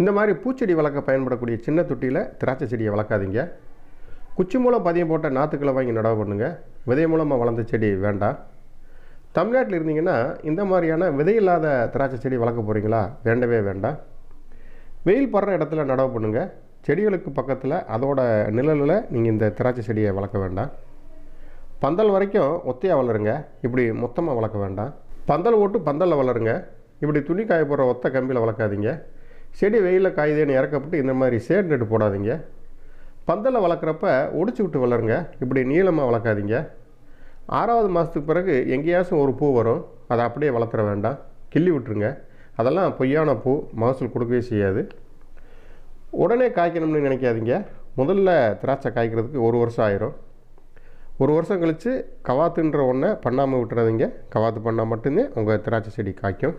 இந்த மாதிரி பூச்செடி வளர்க்க பயன்படக்கூடிய சின்ன தொட்டியில் திராட்சை செடியை வளர்க்காதீங்க. குச்சி மூலம் பதியம் போட்ட நாற்றுக்களை வாங்கி நடவு பண்ணுங்கள் விதை மூலமாக வளர்ந்த செடி வேண்டாம். தமிழ்நாட்டில் இருந்தீங்கன்னா இந்த மாதிரியான விதையில்லாத திராட்சை செடி வளர்க்க போகிறீங்களா வேண்டவே வேண்டாம். வெயில் படுற இடத்துல நடவு பண்ணுங்கள் செடிகளுக்கு பக்கத்தில் அதோட நிழலில் நீங்கள் இந்த திராட்சை செடியை வளர்க்க வேண்டாம். பந்தல் வரைக்கும் ஒத்தையாக வளருங்க. இப்படி மொத்தமாக வளர்க்க வேண்டாம். பந்தல் ஓட்டு பந்தலில் வளருங்க. இப்படி துணி காய போடுற ஒத்த கம்பியில் வளர்க்காதீங்க. செடி வெயிலில் காயுதேன்னு இறக்கப்பட்டு இந்த மாதிரி சேட் நெட்டு போடாதீங்க. பந்தலை வளர்க்குறப்ப ஒடிச்சு விட்டு வளருங்க. இப்படி நீளமாக வளர்க்காதீங்க. ஆறாவது மாதத்துக்கு பிறகு எங்கேயாச்சும் ஒரு பூ வரும். அதை அப்படியே வளர்த்துற வேண்டாம். கிள்ளி விட்டுருங்க. அதெல்லாம் பொய்யான பூ மகசூல் கொடுக்கவே செய்யாது. உடனே காய்க்கணும்னு நினைக்காதீங்க. முதல்ல திராட்சை காய்க்கிறதுக்கு ஒரு வருஷம் ஆயிரும். ஒரு வருஷம் கழித்து கவாத்துன்ற ஒன்றை பண்ணாமல் விட்டுறாதீங்க. கவாத்து பண்ணால் மட்டும்தான் உங்கள் திராட்சை செடி காய்க்கும்.